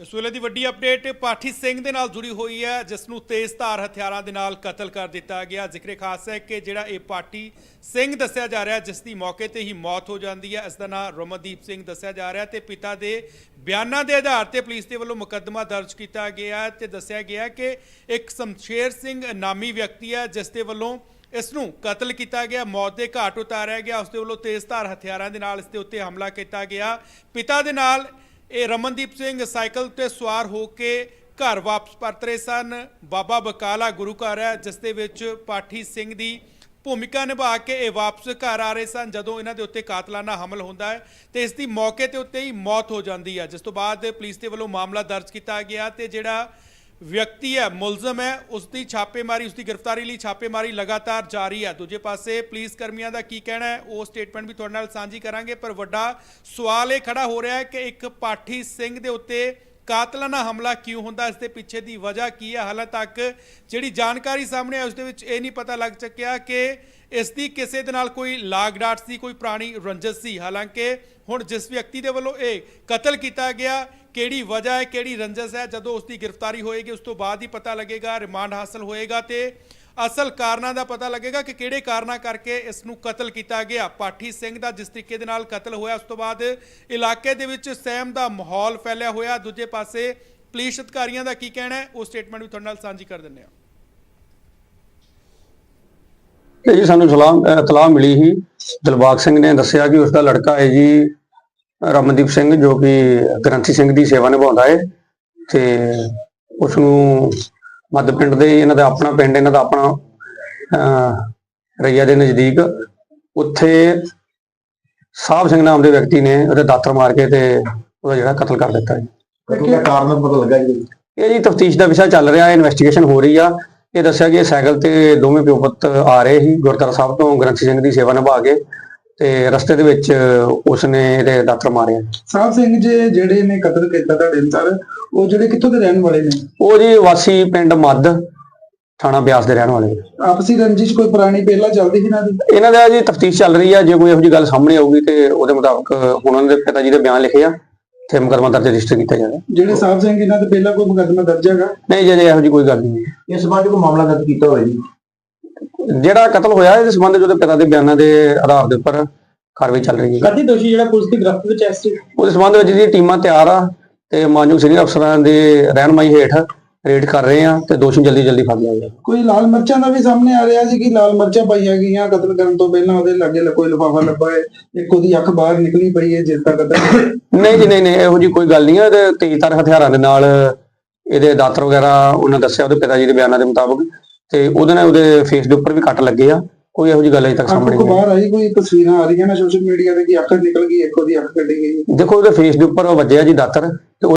ਇਸ ਵੇਲੇ ਦੀ ਵੱਡੀ ਅਪਡੇਟ ਪਾਠੀ ਸਿੰਘ ਦੇ ਨਾਲ ਜੁੜੀ ਹੋਈ ਹੈ, ਜਿਸ ਨੂੰ ਤੇਜ਼ਧਾਰ ਹਥਿਆਰਾਂ ਦੇ ਨਾਲ ਕਤਲ ਕਰ ਦਿੱਤਾ ਗਿਆ। ਜ਼ਿਕਰੇ ਖਾਸ ਹੈ ਕਿ ਜਿਹੜਾ ਇਹ ਪਾਠੀ ਸਿੰਘ ਦੱਸਿਆ ਜਾ ਰਿਹਾ ਜਿਸ ਦੀ ਮੌਕੇ ਤੇ ਹੀ ਮੌਤ ਹੋ ਜਾਂਦੀ ਹੈ। ਇਸ ਦਾ ਨਾਮ ਰਮਨਦੀਪ ਸਿੰਘ ਦੱਸਿਆ ਜਾ ਰਿਹਾ ਹੈ ਤੇ ਪਿਤਾ ਦੇ ਬਿਆਨਾਂ ਦੇ ਆਧਾਰ ਤੇ ਪੁਲਿਸ ਦੇ ਵੱਲੋਂ ਮੁਕੱਦਮਾ ਦਰਜ ਕੀਤਾ ਗਿਆ ਹੈ ਤੇ ਦੱਸਿਆ ਗਿਆ ਕਿ ਇੱਕ ਸ਼ਮਸ਼ੇਰ ਸਿੰਘ ਨਾਮੀ ਵਿਅਕਤੀ ਹੈ, ਜਿਸ ਦੇ ਵੱਲੋਂ ਇਸ ਨੂੰ ਕਤਲ ਕੀਤਾ ਗਿਆ, ਮੌਤ ਦੇ ਘਾਟ ਉਤਾਰਿਆ ਗਿਆ। ਉਸ ਦੇ ਵੱਲੋਂ ਤੇਜ਼ਧਾਰ ਹਥਿਆਰਾਂ ਦੇ ਨਾਲ ਇਸ ਦੇ ਉੱਤੇ ਹਮਲਾ ਕੀਤਾ ਗਿਆ। ਪਿਤਾ ਦੇ ਨਾਲ ਇਹ ਰਮਨਦੀਪ ਸਿੰਘ ਸਾਈਕਲ ਤੇ ਸਵਾਰ ਹੋ ਕੇ ਘਰ ਵਾਪਸ ਪਰਤ ਰਹੇ ਸਨ। ਬਾਬਾ ਬਕਾਲਾ ਗੁਰੂ ਘਰ ਹੈ, ਜਿਸ ਦੇ ਵਿੱਚ ਪਾਠੀ ਸਿੰਘ ਦੀ ਭੂਮਿਕਾ ਨਿਭਾ ਕੇ ਇਹ ਵਾਪਸ ਘਰ ਆ ਰਹੇ ਸਨ, ਜਦੋਂ ਇਹਨਾਂ ਦੇ ਉੱਤੇ ਕਾਤਲਾਨਾ ਹਮਲ ਹੁੰਦਾ ਹੈ ਤੇ ਇਸ ਦੀ ਮੌਕੇ ਤੇ ਉੱਤੇ ਹੀ ਮੌਤ ਹੋ ਜਾਂਦੀ ਹੈ। ਜਿਸ ਤੋਂ ਬਾਅਦ ਪੁਲਿਸ ਦੇ ਵੱਲੋਂ ਮਾਮਲਾ ਦਰਜ ਕੀਤਾ ਗਿਆ ਤੇ ਜਿਹੜਾ ਵਿਅਕਤੀ ਹੈ, ਮੁਲਜ਼ਮ ਹੈ ਉਸ ਦੀ ਛਾਪੇਮਾਰੀ ਉਸ ਦੀ ਗ੍ਰਿਫਤਾਰੀ ਲਈ ਛਾਪੇਮਾਰੀ ਲਗਾਤਾਰ ਜਾਰੀ ਹੈ। ਦੂਜੇ ਪਾਸੇ ਪੁਲਿਸ ਕਰਮੀਆਂ ਦਾ ਕੀ ਕਹਿਣਾ ਹੈ, ਉਹ ਸਟੇਟਮੈਂਟ ਵੀ ਤੁਹਾਡੇ ਨਾਲ ਸਾਂਝੀ ਕਰਾਂਗੇ, ਪਰ ਵੱਡਾ ਸਵਾਲ ਇਹ ਖੜਾ ਹੋ ਰਿਹਾ ਹੈ ਕਿ ਇੱਕ ਪਾਠੀ ਸਿੰਘ ਦੇ ਉੱਤੇ ਕਾਤਲਾਨਾ ਹਮਲਾ ਕਿਉਂ ਹੁੰਦਾ, ਇਸ ਦੇ ਪਿੱਛੇ ਦੀ ਵਜ੍ਹਾ ਕੀ ਹੈ? ਹਾਲੇ ਤੱਕ ਜਿਹੜੀ ਜਾਣਕਾਰੀ ਸਾਹਮਣੇ ਆਈ, ਉਸ ਦੇ ਵਿੱਚ ਇਹ ਨਹੀਂ ਪਤਾ ਲੱਗ ਸਕਿਆ ਕਿ ਇਸ ਦੀ ਕਿਸੇ ਦੇ ਨਾਲ ਕੋਈ ਲਾਗ ਡਾਟ ਸੀ, ਕੋਈ ਪੁਰਾਣੀ ਰੰਜਿਸ਼ ਸੀ। ਹਾਲਾਂਕਿ ਹੁਣ ਜਿਸ ਵਿਅਕਤੀ ਦੇ ਵੱਲੋਂ ਇਹ ਕਤਲ ਕੀਤਾ ਗਿਆ, ਕਿਹੜੀ ਵਜ੍ਹਾ ਹੈ, ਕਿਹੜੀ ਰੰਜਿਸ਼ ਹੈ, ਜਦੋਂ ਉਸ ਦੀ ਗ੍ਰਿਫਤਾਰੀ ਹੋਏਗੀ, ਉਸ ਤੋਂ ਬਾਅਦ ਹੀ ਪਤਾ ਲੱਗੇਗਾ, ਰਿਮਾਂਡ ਹਾਸਲ ਹੋਏਗਾ ਤੇ ਅਸਲ ਕਾਰਨਾਂ ਦਾ ਪਤਾ ਲੱਗੇਗਾ ਕਿ ਕਿਹੜੇ ਕਾਰਨਾਂ ਕਰਕੇ ਇਸ ਨੂੰ ਕਤਲ ਕੀਤਾ ਗਿਆ। ਪਾਠੀ ਸਿੰਘ ਦਾ ਜਿਸ ਤਰੀਕੇ ਦੇ ਨਾਲ ਕਤਲ ਹੋਇਆ, ਉਸ ਤੋਂ ਬਾਅਦ ਇਲਾਕੇ ਦੇ ਵਿੱਚ ਸਹਿਮ ਦਾ ਮਾਹੌਲ ਫੈਲਿਆ ਹੋਇਆ। ਦੂਜੇ ਪਾਸੇ ਪੁਲਿਸ ਅਧਿਕਾਰੀਆਂ ਦਾ ਕੀ ਕਹਿਣਾ ਹੈ, ਉਹ ਸਟੇਟਮੈਂਟ ਵੀ ਤੁਹਾਡੇ ਨਾਲ ਸਾਂਝੀ ਕਰ ਦਿੰਦੇ ਹਾਂ। ਇਹ ਜੀ ਸਾਨੂੰ ਸਲਾਮ ਇਤਲਾਹ ਮਿਲੀ ਸੀ। ਦਿਲਬਾਗ ਸਿੰਘ ਨੇ ਦੱਸਿਆ ਕਿ ਉਸ ਦਾ ਲੜਕਾ ਹੈ ਜੀ ਰਮਨਦੀਪ ਸਿੰਘ ਜੋ ਕਿ ਗ੍ਰੰਥੀ ਸਿੰਘ ਦੀ ਸੇਵਾ ਨਿਭਾਉਂਦਾ ਹੈ। ਤੇ ਉਸ ਨੂੰ ਮੱਧ ਪਿੰਡ ਦੇ ਇਹਨਾਂ ਦਾ ਆਪਣਾ ਪਿੰਡ ਇਹਨਾਂ ਦਾ ਆਪਣਾ ਰਈਆ ਦੇ ਨਜ਼ਦੀਕ ਉੱਥੇ ਸਾਹਿਬ ਸਿੰਘ ਨਾਮ ਦੇ ਵਿਅਕਤੀ ਨੇ ਉਹਦੇ ਦਾਤਰ ਮਾਰ ਕੇ ਤੇ ਉਹਦਾ ਜਿਹੜਾ ਕਤਲ ਕਰ ਦਿੱਤਾ ਜੀ। ਕਤਲ ਦਾ ਕਾਰਨ ਪਤਾ ਲੱਗਾ ਜੀ? ਇਹ ਜੀ ਤਫਤੀਸ਼ ਦਾ ਵਿਸ਼ਾ ਚੱਲ ਰਿਹਾ ਹੈ ਇਨਵੈਸਟੀਗੇਸ਼ਨ ਹੋ ਰਹੀ ਆ। ਇਹ ਦੱਸਿਆ ਕਿ ਸਾਈਕਲ ਤੇ ਦੋਵੇਂ ਪਿਓ ਪੁੱਤ ਆ ਰਹੇ ਸੀ ਗੁਰਦੁਆਰਾ ਸਾਹਿਬ ਤੋਂ ਗ੍ਰੰਥੀ ਸਿੰਘ ਦੀ ਸੇਵਾ ਨਿਭਾ ਕੇ ਤੇ ਰਸਤੇ ਦੇ ਵਿੱਚ ਉਸਨੇ ਇਹਦੇ ਦਾਤਰ ਮਾਰਿਆ। ਸਾਹਿਬ ਸਿੰਘ ਜੀ ਜਿਹੜੇ ਨੇ ਕਤਲ ਕੀਤਾ ਤੁਹਾਡੇ ਅਨਸਾਰ ਉਹ ਜਿਹੜੇ ਕਿੱਥੋਂ ਦੇ ਰਹਿਣ ਵਾਲੇ ਨੇ? ਉਹ ਜੀ ਵਾਸੀ ਪਿੰਡ ਮੱਧ ਥਾਣਾ ਬਿਆਸ ਦੇ ਰਹਿਣ ਵਾਲੇ ਨੇ। ਆਪਸੀ ਰੰਜਿਸ਼ ਕੋਈ ਪੁਰਾਣੀ ਪਹਿਲਾਂ ਚੱਲਦੀ ਸੀ ਨਾ ਇਹਨਾਂ ਦਾ ਜੀ ਤਫਤੀਸ਼ ਚੱਲ ਰਹੀ ਆ ਜੇ ਕੋਈ ਇਹੋ ਜਿਹੀ ਗੱਲ ਸਾਹਮਣੇ ਆਊਗੀ ਤੇ ਉਹਦੇ ਮੁਤਾਬਕ ਹੁਣ ਉਹਨਾਂ ਦੇ ਪਿਤਾ ਜੀ ਦੇ ਬਿਆਨ ਲਿਖੇ ਆ। ਤੇ ਮੁਕੱਦਮਾ ਦਰਜ ਰਜਿਸਟਰ ਕੀਤਾ ਜਾਏਗਾ ਜਿਹੜੇ ਸਾਹਿਬ ਸਿੰਘ ਇਹਨਾਂ ਦੇ ਪਹਿਲਾਂ ਕੋਈ ਮੁਕੱਦਮਾ ਦਰਜ ਹੈਗਾ? ਨਹੀਂ ਜੇ ਇਹੋ ਜਿਹੀ ਕੋਈ ਗੱਲ ਨਹੀਂ ਹੈ। ਇਸ ਸੰਬੰਧ ਕੋਈ ਮਾਮਲਾ ਦਰਜ ਕੀਤਾ ਹੋਇਆ ਜੀ? ਜਿਹੜਾ ਕਤਲ ਹੋਇਆ ਇਹਦੇ ਸੰਬੰਧ ਵਿੱਚ ਉਹਦੇ ਪਿਤਾ ਦੇ ਬਿਆਨਾਂ ਦੇ ਆਧਾਰ ਦੇ ਉੱਪਰ ਕਾਰਵਾਈ ਚੱਲ ਰਹੀ ਹੈ ਕਦੀ ਦੋਸ਼ੀ ਜਿਹੜਾ ਪੁਲਿਸ ਦੀ ਗ੍ਰਿਫਤ ਵਿੱਚ ਐਸ ਉਸ ਸੰਬੰਧ ਵਿੱਚ ਜੀ ਟੀਮਾਂ ਤਿਆਰ ਆ ਤੇ ਮਾਨਯੋਗ ਸੀਨੀਅਰ ਅਫਸਰਾਂ ਦੇ ਰਹਿਨਮਾਈ ਹੇਠ ਰੇਡ ਕਰ ਰਹੇ ਆ ਤੇ ਦੋਸ਼ੀ ਜਲਦੀ ਜਲਦੀ ਫੜ ਲਿਆ ਜਾਏਗਾ ਕੋਈ ਲਾਲ ਮਿਰਚਾਂ ਦਾ ਵੀ ਸਾਹਮਣੇ ਆ ਰਿਹਾ ਸੀ ਕਿ ਲਾਲ ਮਿਰਚਾਂ ਪਾਈਆਂ ਗਈਆਂ ਕਤਲ ਕਰਨ ਤੋਂ ਪਹਿਲਾਂ ਉਹਦੇ ਲਾਗੇ ਕੋਈ ਲਿਫਾਫਾ ਲੱਭਾ ਹੈ ਇੱਕ ਉਹਦੀ ਅੱਖ ਬਾਹਰ ਨਿਕਲੀ ਪਈ ਹੈ ਜਿਸ ਦਾ ਕਤਲ ਨਹੀਂ ਜੀ ਨਹੀਂ ਨਹੀਂ ਇਹੋ ਜੀ ਕੋਈ ਗੱਲ ਨਹੀਂ ਹੈ। ਇਹਦੇ ਤੇਜ਼ਧਾਰ ਹਥਿਆਰਾਂ ਦੇ ਨਾਲ ਇਹਦੇ ਦਾਤਰ ਵਗੈਰਾ ਉਹਨਾਂ ਦੱਸਿਆ ਉਹਦੇ ਪਿਤਾ ਜੀ ਦੇ ਬਿਆਨਾਂ ਦੇ ਮੁਤਾਬਕ। ਤੇ ਉਹਦੇ ਨਾਲ ਉਹਦੇ ਫੇਸ ਦੇ ਉੱਪਰ ਵੀ ਕੱਟ ਲੱਗੇ ਆ। ਕੋਈ ਇਹੋ ਜੀ ਗੱਲ ਅਜੇ ਤੱਕ ਸਾਹਮਣੇ ਨਹੀਂ ਆਈ। ਬਾਹਰ ਆਈ ਕੋਈ ਤਸਵੀਰਾਂ ਆ ਰਹੀਆਂ ਨੇ ਸੋਸ਼ਲ ਮੀਡੀਆ ਤੇ ਕਿ ਅੱਖ ਨਿਕਲ ਗਈ ਇੱਕ ਉਹਦੀ ਅੱਖ ਕੱਢੀ ਗਈ। ਦੇਖੋ ਉਹਦੇ ਫੇਸ ਦੇ ਉੱਪਰ ਵੱਜਿਆ ਜੀ ਦਾਤਰ। ਤੇ